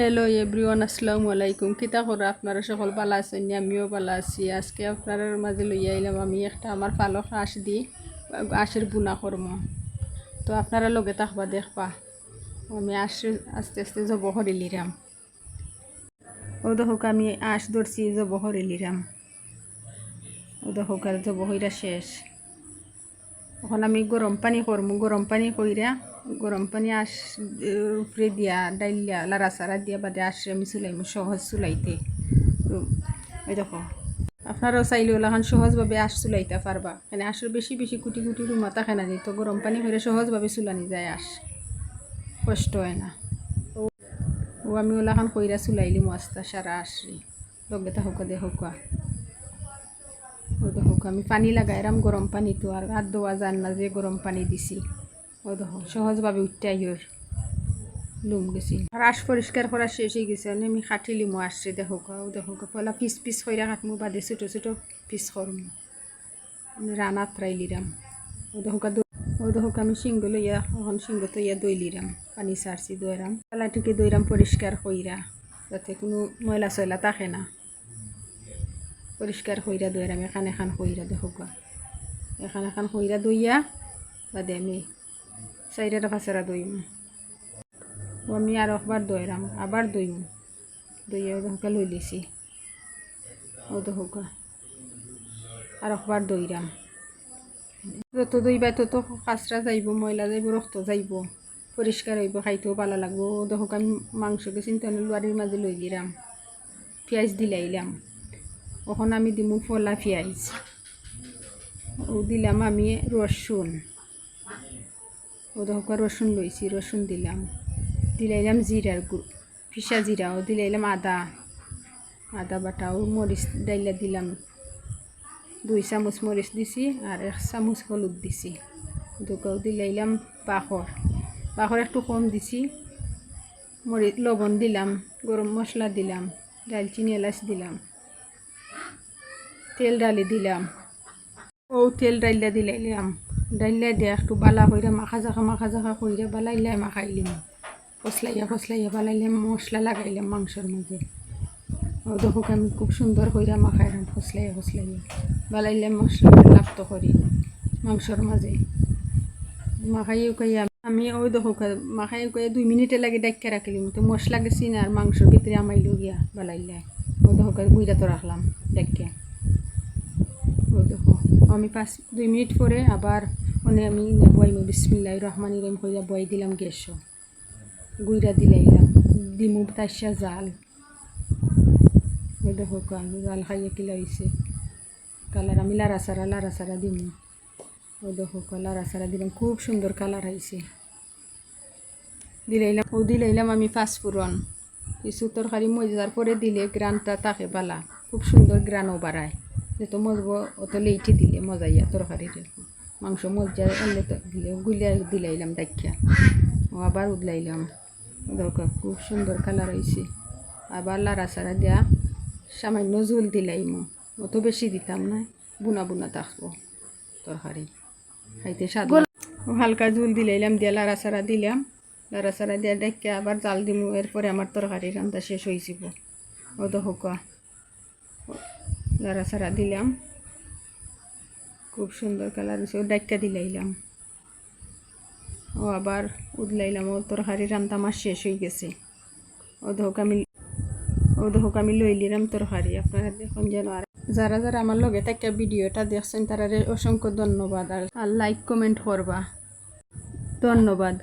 Hello everyone আসসালামু আলাইকুম কিতা করে আপনারা সকল ভালো আছেন? আমিও ভালো আছি। আজকে আপনার মাঝে লইয়া আইলাম আমি একটা আমার পালক আঁশ দি আঁশের বুনা কর্ম তো আপনারা লগে থাকবা, দেখবা। আমি আঁশ আস্তে আস্তে জব করে লিরাম। ও দেখুক আমি আঁশ ধরছি, জব করে লিরাম। ও দেখুক আর জব হইরা শেষ। এখন আমি গরম পানি করমু গরম পানি কইরা গরম পানি আস উপরে দিয়া ডাইলিয়া লাড়া সারা দিয়া বাদে আসে আমি চুলাইমু সহজ চুলাইতে। এই দেখো আপনারাও চাইলে ওলাখান সহজভাবে আশ চুলাইতে পারবা মানে আশের বেশি বেশি কুটি কুটি রুমা থাকে না তো গরম পানি করে সহজভাবে চুলানি যায় আস কষ্ট হয় না। ও- আমি ওলাখান কইরা চুলাইলি মস্তা সারা আসরি লগে তা হোক দে হোক আমি পানি লাগাইরাম গরম পানি তো আর হাত ধোয়া যান না যে গরম পানি দিছি। ও দেখো সহজভাবে উঠতে ওর লুম গেছি। আশ পরিষ্কার করা শেষ হয়ে গেছে আমি কাটি লিমু আসছে দেখো ও দেখো পয়লা পিস পিস কইরা কাটমু বাদে, ছোটো ছোটো পিস করমু রানাত ট্রাই লিরাম ও দেখো ও দেখো আমি সিংহ লইয়া এখন সিংহ তো ইয়া দই লিরাম পানি সারছি দইরাম পালাটিকে দইরাম পরিষ্কার কইরা যাতে কোনো ময়লা চয়লা থাকে না। পরিষ্কার হইরা কইরা দইরাম এখান এখান কইরা দেখো গা এখান এখান কইরা দইয়া বাদে আমি চাইরাটা ফাঁসেরা দইম আমি আর একবার দইরাম আবার দইম দইয়া দেখোকা লই লিছি। ও দেখোকা আর একবার দইরাম যত দইবা তত কাঁচরা যাইব, ময়লা যাইব রক্ত যাইব। পরিষ্কার হইব, খাইতেও ভালো লাগবো। ও দেখোক আমি মাংসকে চিন্তা লোয়ারির মাঝে লই গিরাম পেঁয়াজ দিলাইলাম ওখন আমি দিমু ফলা পেঁয়াজ। ও দিলাম আমি রসুন। ও দেখো রসুন লইছি, রসুন দিলাম। দিলাইলাম জিরার গু পিসা জিরা, ও দিলাইলাম আদা। আদা বাটা, ও মরিচ ডাইলা দিলাম। দুই চামচ মরিচ দিছি আর এক চামচ হলুদ দিছি। দুকাও দিলাইলাম বাখর বাখর একটু কম দিছি। মরিচ, লবণ দিলাম, গরম মশলা দিলাম দালচিনি এলাচ দিলাম। তেল ডালি দিলাম। ও তেল ডাইলা দিলাইলাম ডাইলা দিয়া একটু বালা কইরা মাখা জাখা মাখা জাখা কইরা বালাইলাই মাখাইলিম ফসলাইয়া ফসলাইয়া বালাইলাম মশলা লাগাইলাম মাংসর মাঝে ও দেখো আমি খুব সুন্দর কইরা মাখাইলাম ফসলাইয়া ফসলাইয়া বালাইলাম মশলা লাপ্ত করি মাংসর মাঝে মাখাই কইয়া আমি ওই দেখো মাখাই কইয়া দুই মিনিটে লাগে ডাক্কা রাখলিম তো মশলা গেছি না, আর মাংসর ভিতরে আমাইলো গিয়া বালাইলাই ও দেখো বুইরা তো রাখলাম ডাক্কা ও দেখো আমি পাঁচ, দুই মিনিট পরে আবার মানে আমি বইম বিসমিল্লাহ রহমান রহিম কইরা বই দিলাম গ্যাসও গুইরা দিলাইলাম, দিমু তাইসা জাল। ওই দেখো জাল খাইয়ে কিলা হয়েছে কালার আমি লারা সারা লারা সারা দিমু। ওই দেখো লারা সারা দিলাম, খুব সুন্দর কালার হয়েছে দিলাইলাম, ও দিলাইলাম আমি পাঁচফোড়ন কিছু তরকারি মজার পরে দিলে গ্রানটা থাকে বালা, খুব সুন্দর গ্রানও বাড়ায়। যেহেতু মজব অত লেইটি দিলে মজাইয়া তরকারির মাংস মজা এলে তো দিলে গুলিয়া দিলাইলাম ডাকিয়া ও আবার উদলাইলাম। দরকার খুব সুন্দর কালার হয়েছে আবার লাড়া সারা দেয়া সামান্য জোল দিলাইম। অত বেশি দিতাম না, বুনা বুনা থাকব তরকারি। খাইতে স্বাদ হালকা জোল দিলাইলাম দিয়া লাড়া সারা দিলাম। লাড়া সারা দিয়া ডেকে আবার জাল দিমু, এরপরে আমার তরকারি রান্না শেষ হয়েছিল ও তো হোকা সারা দিলাম, খুব সুন্দর কালার হয়েছে। ও ডাক্কা দিলাইলাম। ও আবার উদলাইলাম। ও তরকারি রান্না আমার শেষ হয়ে গেছে। ও ধোক আমি ও ধোক আমি লইলিলাম তরকারি আপনারা দেখুন যেন আর যারা যারা আমার লগে থাকে ভিডিওটা দেখছেন তারা অসংখ্য ধন্যবাদ। আর লাইক কমেন্ট করবা। ধন্যবাদ।